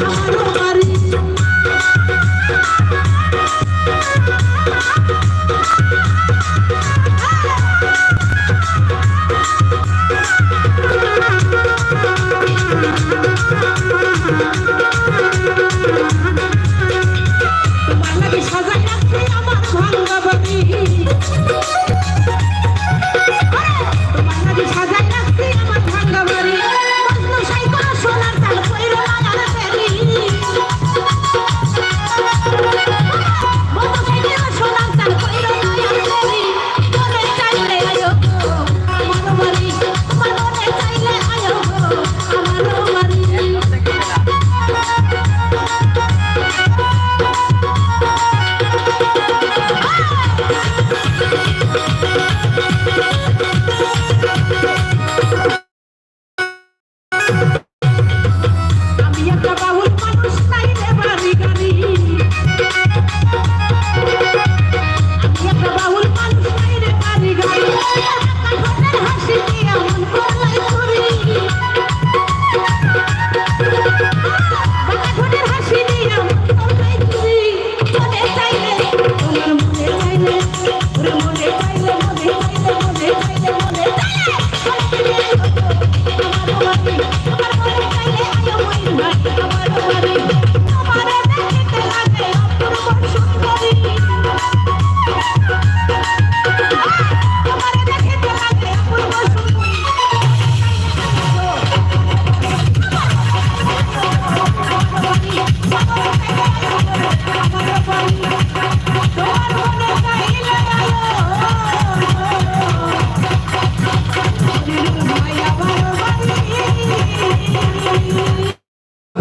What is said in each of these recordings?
Não, não, não.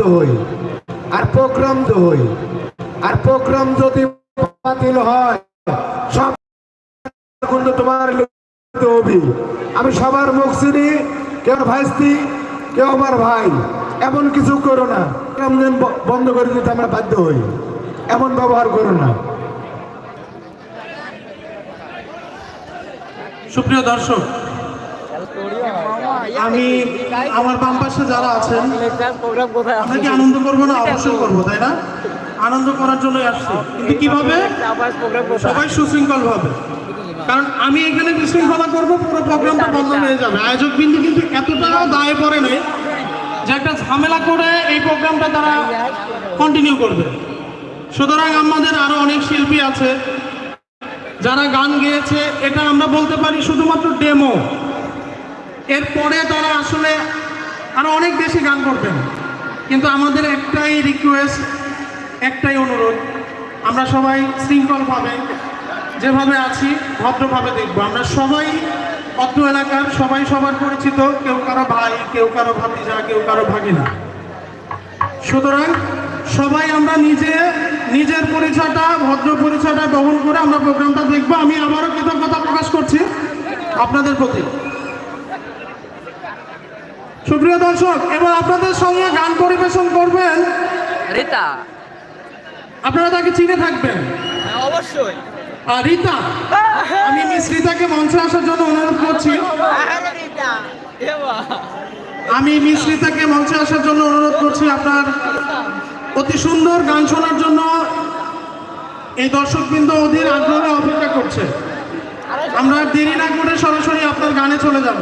হই আর প্রোগ্রাম হই আর প্রোগ্রাম যদি বাতিল হয়, সব কিন্তু তোমার হবি। আমি সবার মুখ চিনি, কেউ ভাইস্তি, কেউ আমার ভাই। এমন কিছু করো না। যেন বন্ধ করে দিতে আমরা বাধ্য হই। এমন ব্যবহার করো না। সুপ্রিয় দর্শক আমি আমার বাম পাশে যারা আছেন প্রোগ্রাম কোথায় আমরা কি আনন্দ করব না অবশ্যই করব, তাই না? আনন্দ করার জন্যই আসছি। কিন্তু কীভাবে? সবাই সুশৃঙ্খল ভাবে কারণ আমি এখানে বিশৃঙ্খলা করব, পুরো প্রোগ্রামটা বন্ধ হয়ে যাবে। আয়োজক বিন্দু কিন্তু এতটাও দায়ে পড়ে নেই যে একটা ঝামেলা করে এই প্রোগ্রামটা তারা কন্টিনিউ করবে। সুতরাং আমাদের আরও অনেক শিল্পী আছে, যারা গান গেয়েছে, এটা আমরা বলতে পারি শুধুমাত্র ডেমো এরপরে তারা আসলে আরও অনেক বেশি গান করবেন কিন্তু আমাদের একটাই রিকোয়েস্ট একটাই অনুরোধ, আমরা সবাই শৃঙ্খলভাবে যেভাবে আছি, ভদ্রভাবে দেখব। আমরা সবাই অত্র এলাকার, সবাই সবার পরিচিত, কেউ কারও ভাই, কেউ কারও ভাতিজা, কেউ কারও ভাগিনা। সুতরাং সবাই আমরা নিজে, নিজের পরিচয়টা, ভদ্র পরিচয়টা বহন করে আমরা প্রোগ্রামটা দেখব। আমি আবারও কৃতজ্ঞতা প্রকাশ করছি আপনাদের প্রতি। সুপ্রিয় দর্শক এবার আপনাদের সঙ্গে গান পরিবেশন করবেন। রিতা। আপনারা তাকে চিনে থাকবেন। অবশ্যই। আর রীতা। আমি মিস রীতাকে মঞ্চে আসার জন্য অনুরোধ করছি। আমি মিস রীতাকে মঞ্চে আসার জন্য অনুরোধ করছি আপনার অতি সুন্দর গান শোনার জন্য। এই দর্শকবৃন্দ অধীর আগ্রহে অপেক্ষা করছে। আমরা দেরি না করে সরাসরি আপনার গানে চলে যাব।